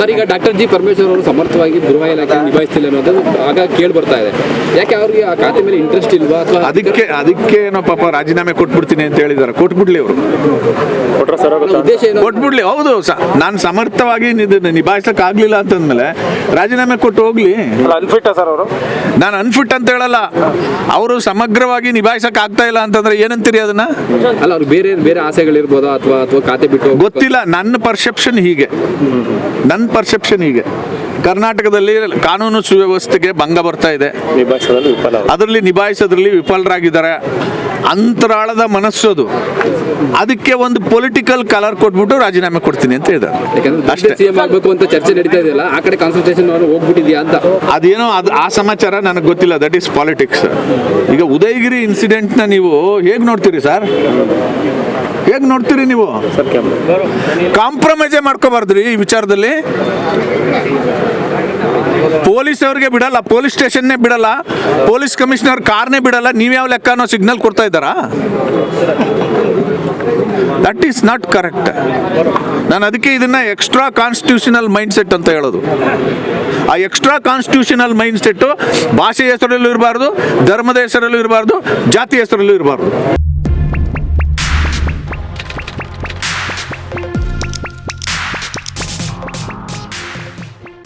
Sir ಈಗ doctor G Parameshwar ಅವರು ಸಮರ್ಥವಾಗಿ ಗೃಹ ಇಲಾಖೆ ನಿಭಾಯಿಸ್ತಿಲ್ಲ ಅನ್ನೋದು ಆಗ ಕೇಳಿ ಬರ್ತಾ ಇದೆ. ಯಾಕೆ ಅವ್ರಿಗೆ ಆ ಖಾತೆ ಮೇಲೆ ಇಂಟ್ರೆಸ್ಟ್ ಇಲ್ವಾ ಅಥವಾ ಅದಕ್ಕೆ ಅದಕ್ಕೆ ಏನೋ ಪಾಪ ರಾಜೀನಾಮೆ ಕೊಟ್ಬಿಡ್ತೀನಿ ಅಂತ ಹೇಳಿದಾರೆ ಕೊಟ್ಬಿಡ್ಲಿ ಅವರು. ಉದ್ದೇಶ ಏನು ಕೊಟ್ಬಿಡ್ಲಿ ಹೌದು ನಾನು ಸಮರ್ಥವಾಗಿ ನಿಭಾಯಿಸಕ್ ಆಗ್ಲಿಲ್ಲ ಅಂತಂದ್ಮೇಲೆ ರಾಜೀನಾಮೆ ಕೊಟ್ಟು ಹೋಗ್ಲಿ. ಅನ್ಫಿಟ್ ಸರ್ ಅವರು? ನಾನು ಅನ್ಫಿಟ್ ಅಂತ ಹೇಳಲ್ಲ. ಅವರು ಸಮಗ್ರವಾಗಿ ನಿಭಾಯಿಸಕ್ ಆಗ್ತಾ ಇಲ್ಲ ಅಂತಂದ್ರೆ ಏನಂತೀರಿ ಅದನ್ನ? ಅಲ್ಲ ಅವ್ರು ಬೇರೆ ಬೇರೆ ಆಸೆಗಳಿರ್ಬೋದಾ ಅಥವಾ ಅಥವಾ ಖಾತೆ ಬಿಟ್ಟು ಗೊತ್ತಿಲ್ಲ ನನ್ನ ಪರ್ಸೆಪ್ಷನ್ ಹೀಗೆ. ನನ್ನ ಪರ್ಸೆಪ್ಷನ್ ಹೀಗೆ. ಕರ್ನಾಟಕದಲ್ಲಿ ಕಾನೂನು ಸುವ್ಯವಸ್ಥೆಗೆ ಭಂಗ ಬರ್ತಾ ಇದೆ. ನಿಭಾಯಿಸೋದ್ರಲ್ಲಿ ವಿಫಲ ಅವರು. ಅದರಲ್ಲಿ ನಿಭಾಯಿಸೋದ್ರಲ್ಲಿ ವಿಫಲರಾಗಿದ್ದಾರೆ. ಅಂತರಾಳದ ಮನಸ್ಸು ಅದು. ಅದಕ್ಕೆ ಒಂದು ಪೊಲಿಟಿಕಲ್ ಕಲರ್ ಕೊಟ್ಬಿಟ್ಟು ರಾಜೀನಾಮೆ ಕೊಡ್ತೀನಿ ಅಂತ ಹೇಳಿದ್ರು ಯಾಕಂದ್ರೆ ಅಷ್ಟೇ. ಸಿಎಂ ಆಗ್ಬೇಕು ಅಂತ ಚರ್ಚೆ ನಡೀತಾ ಇದೆಯಲ್ಲ ಆ ಕಡೆ ಕಾನ್ಸಲ್ಟೇಷನ್ ಅವರು ಹೋಗ್ಬಿಟ್ಟಿದ್ಯಾ ಅಂತ. ಅದೇನೋ ಅದು ಆ ಸಮಾಚಾರ ನನಗೆ ಗೊತ್ತಿಲ್ಲ ದಟ್ ಈಸ್ ಪಾಲಿಟಿಕ್ಸ್ ಈಗ ಉದಯಗಿರಿ ಇನ್ಸಿಡೆಂಟ್ನ ನೀವು ಹೇಗೆ ನೋಡ್ತೀರಿ ಸರ್? ಹೇಗೆ ನೋಡ್ತೀರಿ ನೀವು? ಕಾಂಪ್ರಮೈಸೇ ಮಾಡ್ಕೋಬಾರ್ದ್ರಿ ಈ ವಿಚಾರದಲ್ಲಿ. ಪೊಲೀಸ್ ಅವ್ರಿಗೆ ಬಿಡಲ್ಲ, ಪೊಲೀಸ್ ಸ್ಟೇಷನ್ನೇ ಬಿಡಲ್ಲ, ಪೊಲೀಸ್ ಕಮಿಷನರ್ ಕಾರ್ನೇ ಬಿಡಲ್ಲ ನೀವ್ಯಾವ ಲೆಕ್ಕ ಅನ್ನೋ ಸಿಗ್ನಲ್ ಕೊಡ್ತಾ ಇದ್ದಾರಾ? ದಟ್ ಈಸ್ ನಾಟ್ ಕರೆಕ್ಟ್ ನಾನು ಅದಕ್ಕೆ ಇದನ್ನ ಎಕ್ಸ್ಟ್ರಾ ಕಾನ್ಸ್ಟಿಟ್ಯೂಷನಲ್ ಮೈಂಡ್ ಸೆಟ್ ಅಂತ ಹೇಳೋದು. ಆ ಎಕ್ಸ್ಟ್ರಾ ಕಾನ್ಸ್ಟಿಟ್ಯೂಷನಲ್ ಮೈಂಡ್ ಸೆಟ್ಟು ಭಾಷೆ ಹೆಸರಲ್ಲೂ ಇರಬಾರ್ದು, ಧರ್ಮದ ಹೆಸರಲ್ಲೂ ಇರಬಾರ್ದು ಜಾತಿ ಹೆಸರಲ್ಲೂ ಇರಬಾರ್ದು.